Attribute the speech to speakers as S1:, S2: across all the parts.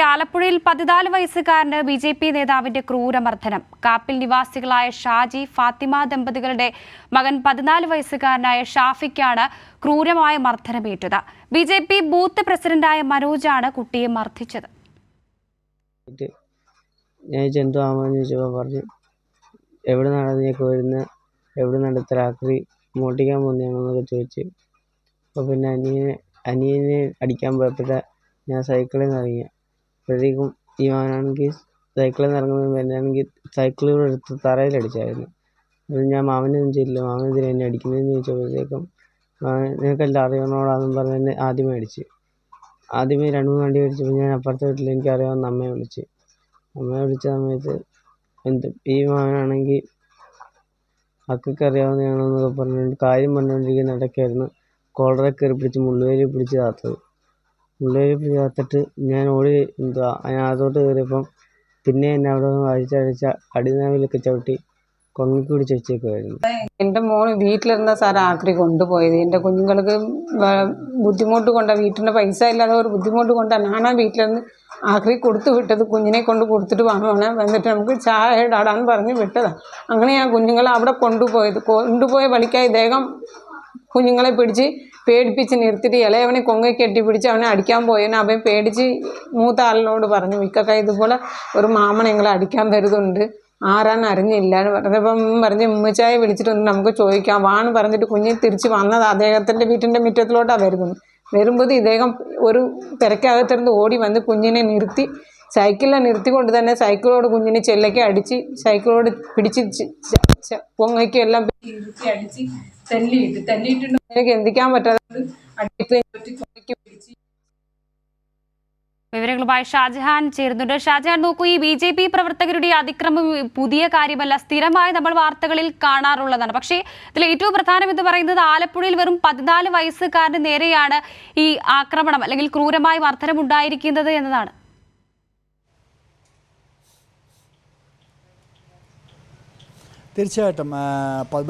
S1: ആലപ്പുഴയിൽ പതിനാല് വയസ്സുകാരന് B J P നേതാവിന്റെ ക്രൂരമർദ്ദനം. കാപ്പിൽ നിവാസികളായ ഷാജി ഫാത്തിമ ദമ്പതികളുടെ മകൻ പതിനാല് വയസ്സുകാരനായ ഷാഫിക്കാണ് ക്രൂരമായ മർദ്ദനമേറ്റത്. ബി ജെ പി ബൂത്ത് പ്രസിഡന്റായ മനോജാണ് കുട്ടിയെ മർദ്ദിച്ചത്.
S2: ഞാൻ എന്തോ ആമാന്ന് ചോദിച്ചപ്പോൾ എവിടെ നടന്നേക്ക് വരുന്ന? എവിടെ നടത്ത? രാത്രി മോട്ടിക്കാൻ പോകുന്നതാണെന്നൊക്കെ ചോദിച്ചു. അപ്പോൾ പിന്നെ അനിയനെ അനിയനെ അടിക്കാൻ പോയപ്പോഴേ ഞാൻ സൈക്കിളിൽ നിന്ന് ഇറങ്ങി അപ്പോഴത്തേക്കും ഇവനാണെങ്കിൽ സൈക്കിളിൽ നിന്ന് ഇറങ്ങുന്നത് എന്നാണെങ്കിൽ സൈക്കിളിലൂടെ എടുത്ത് തറയിലടിച്ചായിരുന്നു അത് ഞാൻ മാമനൊന്നും ചെയ്തില്ല. മാമൻ എന്തിനാ എന്നെ അടിക്കുന്നതെന്ന് ചോദിച്ചപ്പോഴത്തേക്കും മാമൻ നിനക്കെല്ലാം അറിയണോടാന്നും പറഞ്ഞ് എന്നെ ആദ്യമേ അടിച്ച്. ആദ്യമേ രണ്ട് മൂന്ന് വണ്ടി അടിച്ചപ്പോൾ ഞാൻ അപ്പുറത്തെ വീട്ടിൽ എനിക്കറിയാവുന്ന അമ്മയെ വിളിച്ച്. അമ്മയെ വിളിച്ച സമയത്ത് എന്ത് ഈ മാമനാണെങ്കിൽ അക്കൊക്കെ അറിയാവുന്നതാണെന്നൊക്കെ പറഞ്ഞുകൊണ്ട് കാര്യം പറഞ്ഞുകൊണ്ടിരിക്കുന്ന ഇടയ്ക്കായിരുന്നു കോളറൊക്കെ കയറി പിടിച്ച് മുള്ളുവേലി പിടിച്ച് താത്തത് മുള്ളുവേലി ചേർത്തിട്ട് ഞാൻ ഓടി എന്തുവാ അതിനകത്തോട്ട് കയറിയപ്പം പിന്നെ എന്നെ അവിടെ നിന്ന് അഴിച്ചഴിച്ച അടിനാവിലൊക്കെ ചവിട്ടി കൊങ്ങിക്ക് പിടിച്ച് വെച്ചേക്കുമായിരുന്നു
S3: എന്റെ മോൻ വീട്ടിലിരുന്ന സാർ രാത്രി കൊണ്ടുപോയത്. എന്റെ കുഞ്ഞുങ്ങൾക്ക് ബുദ്ധിമുട്ട് കൊണ്ടാണ് വീട്ടിന്റെ പൈസ ഇല്ലാതെ ഒരു ബുദ്ധിമുട്ട് കൊണ്ടാണ് ഞാനാ വീട്ടിലിരുന്ന് ആക്രി കൊടുത്തു വിട്ടത്. കുഞ്ഞിനെ കൊണ്ട് കൊടുത്തിട്ട് വാങ്ങണേ വന്നിട്ട് നമുക്ക് ചായ ഇടാടാന്ന് പറഞ്ഞ് വിട്ടതാണ് അങ്ങനെ ഞാൻ കുഞ്ഞുങ്ങളെ അവിടെ കൊണ്ടുപോയത്. കൊണ്ടുപോയ വഴിക്കായി ഇദ്ദേഹം കുഞ്ഞുങ്ങളെ പിടിച്ച് പേടിപ്പിച്ച് നിർത്തിയിട്ട് ഇളയവനെ കൊങ്ങ കെട്ടി പിടിച്ച് അവനെ അടിക്കാൻ പോയതിന് അവൻ പേടിച്ച് മൂത്ത ആളിനോട് പറഞ്ഞു ഇക്കൊക്കെ ഇതുപോലെ ഒരു മാമൻ ഞങ്ങളെ അടിക്കാൻ വരുന്നുണ്ട്. ആരാന്ന് അറിഞ്ഞില്ല. എന്ന് പറഞ്ഞപ്പം പറഞ്ഞ് ഉമ്മച്ചായെ വിളിച്ചിട്ടൊന്ന് നമുക്ക് ചോദിക്കാം. വാണ് പറഞ്ഞിട്ട് കുഞ്ഞ് തിരിച്ച് വന്നത് അദ്ദേഹത്തിന്റെ വീട്ടിന്റെ മുറ്റത്തിലോട്ടാണ് വരുന്നത്. വരുമ്പോൾ ഇദ്ദേഹം ഒരു തിരക്കകത്തിരുന്ന് ഓടി വന്ന് കുഞ്ഞിനെ നിർത്തി സൈക്കിളിനെ നിർത്തിക്കൊണ്ട് തന്നെ സൈക്കിളോട് കുഞ്ഞിനെ ചെല്ലൊക്കെ അടിച്ച് സൈക്കിളോട് പിടിച്ച് പൊങ്ങയ്ക്കും എല്ലാം അടിച്ച് തല്ലിയിട്ട് തല്ലിയിട്ടുണ്ട്. എനിക്ക് എന്തിക്കാൻ പറ്റാതെ
S1: വിവരങ്ങളുമായി ഷാജഹാൻ ചേരുന്നുണ്ട്. ഷാജഹാൻ നോക്കൂ ഈ ബി ജെ പി പ്രവർത്തകരുടെ ഈ അതിക്രമം പുതിയ കാര്യമല്ല. സ്ഥിരമായി നമ്മൾ വാർത്തകളിൽ കാണാറുള്ളതാണ്. പക്ഷേ ഇതിൽ ഏറ്റവും പ്രധാനം എന്ന് പറയുന്നത് ആലപ്പുഴയിൽ വെറും പതിനാല് വയസ്സുകാരന് നേരെയാണ് ഈ ആക്രമണം അല്ലെങ്കിൽ ക്രൂരമായ മർദ്ദനം ഉണ്ടായിരിക്കുന്നത് എന്നതാണ്.
S4: തീർച്ചയായിട്ടും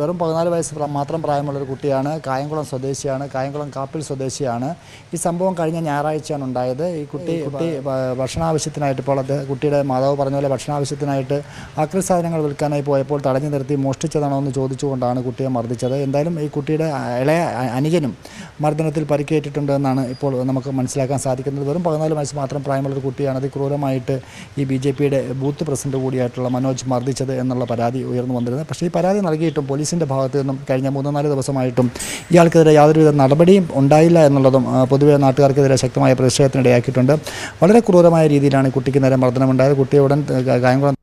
S4: വെറും പതിനാല് വയസ്സ് മാത്രം പ്രായമുള്ളൊരു കുട്ടിയാണ്. കായംകുളം സ്വദേശിയാണ്. കായംകുളം കാപ്പിൽ സ്വദേശിയാണ്. ഈ സംഭവം കഴിഞ്ഞ ഞായറാഴ്ചയാണ് ഉണ്ടായത്. ഈ കുട്ടി കുട്ടി ഭക്ഷണാവശ്യത്തിനായിട്ട് ഇപ്പോൾ അത് കുട്ടിയുടെ മാതാവ് പറഞ്ഞ പോലെ ഭക്ഷണാവശ്യത്തിനായിട്ട് ആക്രി സാധനങ്ങൾ വിൽക്കാനായി പോയപ്പോൾ തടഞ്ഞു നിർത്തി മോഷ്ടിച്ചതാണോ എന്ന് ചോദിച്ചുകൊണ്ടാണ് കുട്ടിയെ മർദ്ദിച്ചത്. എന്തായാലും ഈ കുട്ടിയുടെ ഇളയ അനികനും അനുജനും മർദ്ദനത്തിൽ പരിക്കേറ്റിട്ടുണ്ട് എന്നാണ് ഇപ്പോൾ നമുക്ക് മനസ്സിലാക്കാൻ സാധിക്കുന്നത്. വെറും പതിനാല് വയസ്സ് മാത്രം പ്രായമുള്ളൊരു കുട്ടിയാണ്. അത് ക്രൂരമായിട്ട് ഈ ബി ജെ പിയുടെ ബൂത്ത് പ്രസിഡന്റ് കൂടിയായിട്ടുള്ള മനോജ് മർദ്ദിച്ചത് എന്നുള്ള പരാതി ഉയർന്നു വന്നിരുന്നത് പക്ഷേ ഈ പരാതി നൽകിയിട്ടും പോലീസിന്റെ ഭാഗത്തു നിന്നും കഴിഞ്ഞ മൂന്ന് നാല് ദിവസമായിട്ടും ഇയാൾക്കെതിരെ യാതൊരുവിധ നടപടിയും ഉണ്ടായില്ല എന്നുള്ളതും പൊതുവെ നാട്ടുകാർക്കെതിരെ ശക്തമായ പ്രതിഷേധത്തിനിടയാക്കിയിട്ടുണ്ട്. വളരെ ക്രൂരമായ രീതിയിലാണ് കുട്ടിക്ക് നേരെ മർദ്ദനമുണ്ടായത്. കുട്ടിയെ ഉടൻ കായംകുളം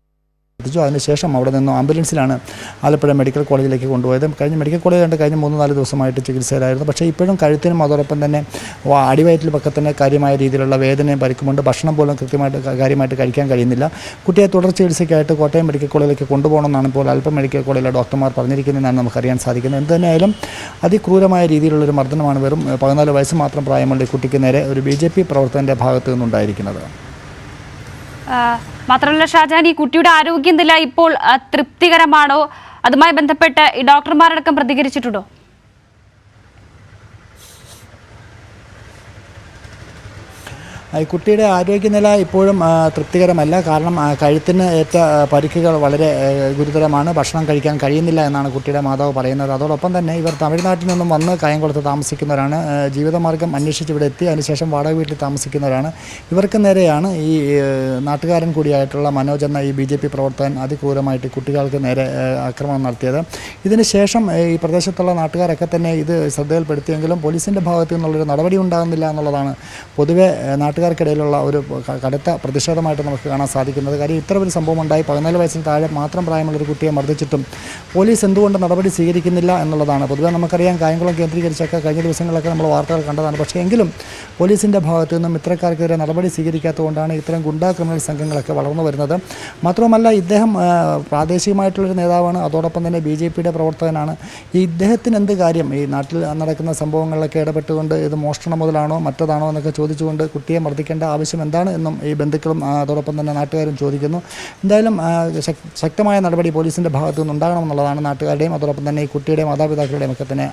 S4: എത്തിച്ചു അതിനുശേഷം അവിടെ നിന്നും ആംബുലൻസിലാണ് ആലപ്പുഴ മെഡിക്കൽ കോളേജിലേക്ക് കൊണ്ടുപോയത്. കഴിഞ്ഞ മെഡിക്കൽ കോളേജ് കണ്ട് കഴിഞ്ഞ മൂന്ന് നാല് ദിവസമായിട്ട് ചികിത്സയിലായിരുന്നു. പക്ഷേ ഇപ്പോഴും കഴുത്തിനും അതോടൊപ്പം തന്നെ അടിവയറ്റിൽ അടിവയറ്റിലുമൊക്കെ തന്നെ കാര്യമായ രീതിയിലുള്ള വേദനയും പരിക്കുമുണ്ട്. ഭക്ഷണം പോലും കൃത്യമായിട്ട് കാര്യമായിട്ട് കഴിക്കാൻ കഴിയുന്നില്ല. കുട്ടിയെ തുടർ ചികിത്സയ്ക്കായിട്ട് കോട്ടയം മെഡിക്കൽ കോളേജിലേക്ക് കൊണ്ടുപോകണമെന്നാണ് ഇപ്പോൾ അല്പം മെഡിക്കൽ കോളേജിലെ ഡോക്ടർമാർ പറഞ്ഞിരിക്കുന്നതെന്നാണ് നമുക്കറിയാൻ സാധിക്കുന്നത്. എന്ത് തന്നെയായാലും അതിക്രൂരമായ രീതിയിലുള്ളൊരു മർദ്ദനമാണ് വെറും പതിനാല് വയസ്സ് മാത്രം പ്രായമുള്ള ഈ കുട്ടിക്ക് നേരെ ഒരു ബി ജെ പി പ്രവർത്തകന്റെ ഭാഗത്തു നിന്നുണ്ടായിരിക്കുന്നത്.
S1: മാത്രമല്ല ഷാജാൻ ഈ കുട്ടിയുടെ ആരോഗ്യനില ഇപ്പോൾ തൃപ്തികരമാണോ? അതുമായി ബന്ധപ്പെട്ട് ഈ ഡോക്ടർമാരടക്കം പ്രതികരിച്ചിട്ടുണ്ടോ?
S4: ഈ കുട്ടിയുടെ ആരോഗ്യനില ഇപ്പോഴും തൃപ്തികരമല്ല. കാരണം കഴുത്തിന് ഏറ്റ പരിക്കുകൾ വളരെ ഗുരുതരമാണ്. ഭക്ഷണം കഴിക്കാൻ കഴിയുന്നില്ല എന്നാണ് കുട്ടിയുടെ മാതാവ് പറയുന്നത്. അതോടൊപ്പം തന്നെ ഇവർ തമിഴ്നാട്ടിൽ നിന്നും വന്ന് കായംകുളത്ത് താമസിക്കുന്നവരാണ്. ജീവിതമാർഗം അന്വേഷിച്ച് ഇവിടെ എത്തി. അതിനുശേഷം വാടക വീട്ടിൽ താമസിക്കുന്നവരാണ്. ഇവർക്ക് നേരെയാണ് ഈ നാട്ടുകാരൻ കൂടിയായിട്ടുള്ള മനോജ് എന്ന ഈ ബി ജെ പി പ്രവർത്തകൻ അതിക്രൂരമായിട്ട് കുട്ടികൾക്ക് നേരെ ആക്രമണം നടത്തിയത്. ഇതിന് ശേഷം ഈ പ്രദേശത്തുള്ള നാട്ടുകാരൊക്കെ തന്നെ ഇത് ശ്രദ്ധയിൽപ്പെടുത്തിയെങ്കിലും പോലീസിന്റെ ഭാഗത്തു നിന്നുള്ളൊരു നടപടി ഉണ്ടാകുന്നില്ല എന്നുള്ളതാണ് പൊതുവെ ആ, നാട്ടുകാർക്കിടയിലുള്ള ഒരു കടുത്ത പ്രതിഷേധമായിട്ട് നമുക്ക് കാണാൻ സാധിക്കുന്നത്. കാര്യം ഇത്ര ഒരു സംഭവം ഉണ്ടായി പതിനാല് വയസ്സിന് താഴെ മാത്രം പ്രായമുള്ളൊരു കുട്ടിയെ മർദ്ദിച്ചിട്ടും പോലീസ് എന്തുകൊണ്ട് നടപടി സ്വീകരിക്കുന്നില്ല എന്നുള്ളതാണ്. പൊതുവേ നമുക്കറിയാം കായംകുളം കേന്ദ്രീകരിച്ചൊക്കെ കഴിഞ്ഞ ദിവസങ്ങളിലൊക്കെ നമ്മൾ വാർത്തകൾ കണ്ടതാണ്. പക്ഷേ എങ്കിലും പോലീസിന്റെ ഭാഗത്തു നിന്നും ഇത്തരക്കാർക്കെതിരെ നടപടി സ്വീകരിക്കാത്തതുകൊണ്ടാണ് ഇത്തരം ഗുണ്ടാ ക്രിമിനൽ സംഘങ്ങളൊക്കെ വളർന്നു വരുന്നത്. മാത്രമല്ല ഇദ്ദേഹം പ്രാദേശികമായിട്ടുള്ളൊരു നേതാവാണ്. അതോടൊപ്പം തന്നെ ബി ജെ പിയുടെ പ്രവർത്തകനാണ്. ഈ ഇദ്ദേഹത്തിന് എന്ത് കാര്യം? ഈ നാട്ടിൽ നടക്കുന്ന സംഭവങ്ങളിലൊക്കെ ഇടപെട്ടുകൊണ്ട് ഇത് മോഷണം മുതലാണോ മറ്റതാണോ എന്നൊക്കെ ചോദിച്ചുകൊണ്ട് കുട്ടിയെ മർദ്ദിക്കേണ്ട ആവശ്യം എന്താണ് എന്നും ഈ ബന്ധുക്കളും അതോടൊപ്പം തന്നെ നാട്ടുകാരും ചോദിക്കുന്നു. എന്തായാലും ശക്തമായ നടപടി പോലീസിന്റെ ഭാഗത്തു നിന്നുണ്ടാകണമെന്നുള്ളതാണ് നാട്ടുകാരുടെയും അതോടൊപ്പം തന്നെ ഈ കുട്ടിയുടെ മാതാപിതാക്കളുടെയും ഒക്കെ തന്നെ